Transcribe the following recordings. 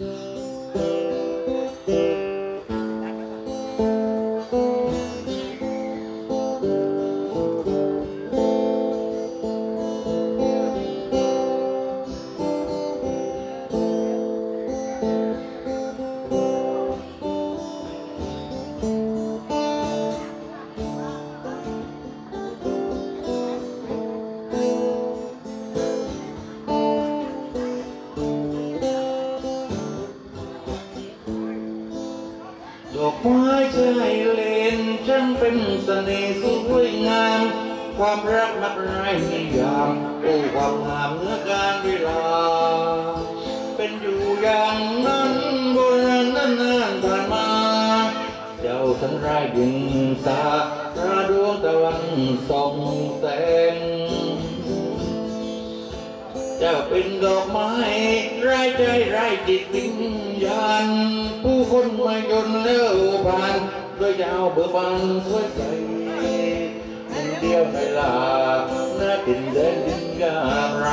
ด อกไม้ชายเลนฉันเป็นเสน่ห์สวยงาม ความรักนักไรนิยามโอ้ความงามเนื้อการเวลา เป็นอยู่อย่างนั้นโบราณนานๆผ่านมา เจ้าทั้งไรายยิงสาตราดวงตะวันส่องแสง จ้าเป็นดอกไม้ไร้ใจไร้จิตวิญญาณผู้คนมายนเล้วผ่านด้วยยาวเบอร์บานสวยใสคนเดียวในลาหน้าดินแดนดินกาไร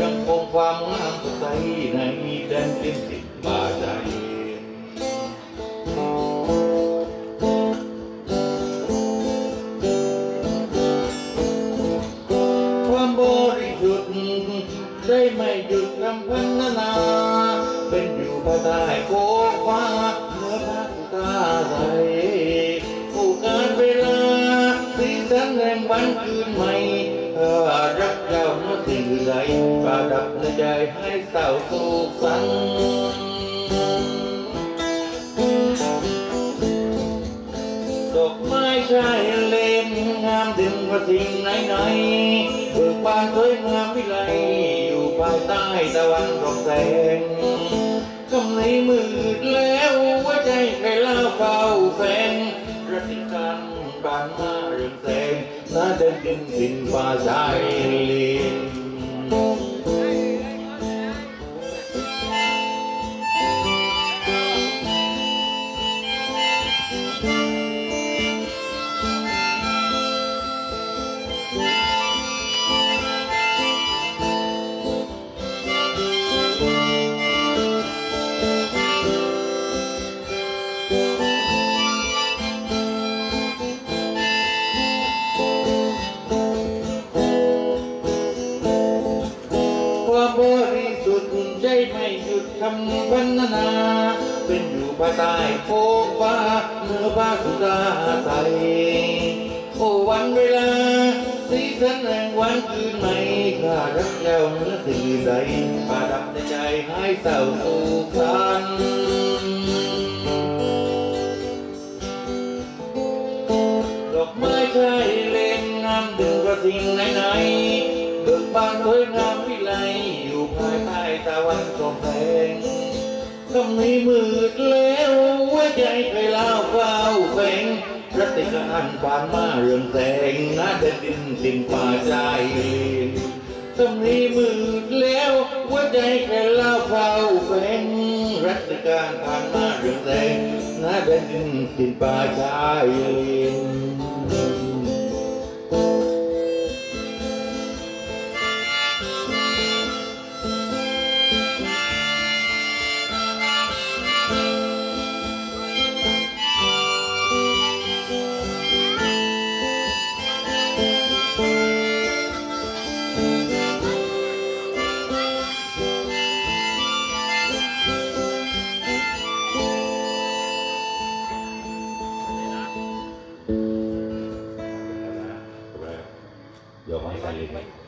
ยังคงความงามสดใสในแดนดินติดบาใได้ไม่หยุดรำพันนา เป็นอยู่ภายใต้โคฟ้าเมื่อพระสุธาใสผู้การเวลา สีสันแรงวันคืนใหม่เธอรักเจ้าเมื่อสิ่งอื่นใดประดับในใจให้เศร้าโศกสัน ดอกไม้ชายเลนงามดึงกว่าสิ่งไหนไหนเบิกบานสวยงามวิไลอยู่ภายใต้ตะวันส่องแสงกำในมืดแล้วว่าใจใครเล่าเฝ้าแฟงรัติการบานมาเรื่องแสงน่าเดินดินดินฟ้าชายเลน นา เป็นอยู่ภายใต้โคกฟ้าเมื่อฟ้าสุดาใสโอ้วันเวลา สีสันแห่งวันคืนใหม่ข้ารักเจ้าเหนือสิ่งอื่นใดประดับในใจให้เศร้าโศกสันดอกไม้ใชายเลนงามดึงกว่าสิ่งไหนๆเบิกบานสวยงามวิไลอยู่ภายใต้ตะวันส่องแสง คำนี้มืดแล้วหัวใจใครเล่าเฝ้าแฝงรัติการผ่านมาเรื่องแสงนาเดินดินดินป่าใจคำนี้มืดแล้วหัวใจใครเล่าเฝ้าแฝงรัติการผ่านมาเรื่องแสงนาเดินดินดินป่าใจ เ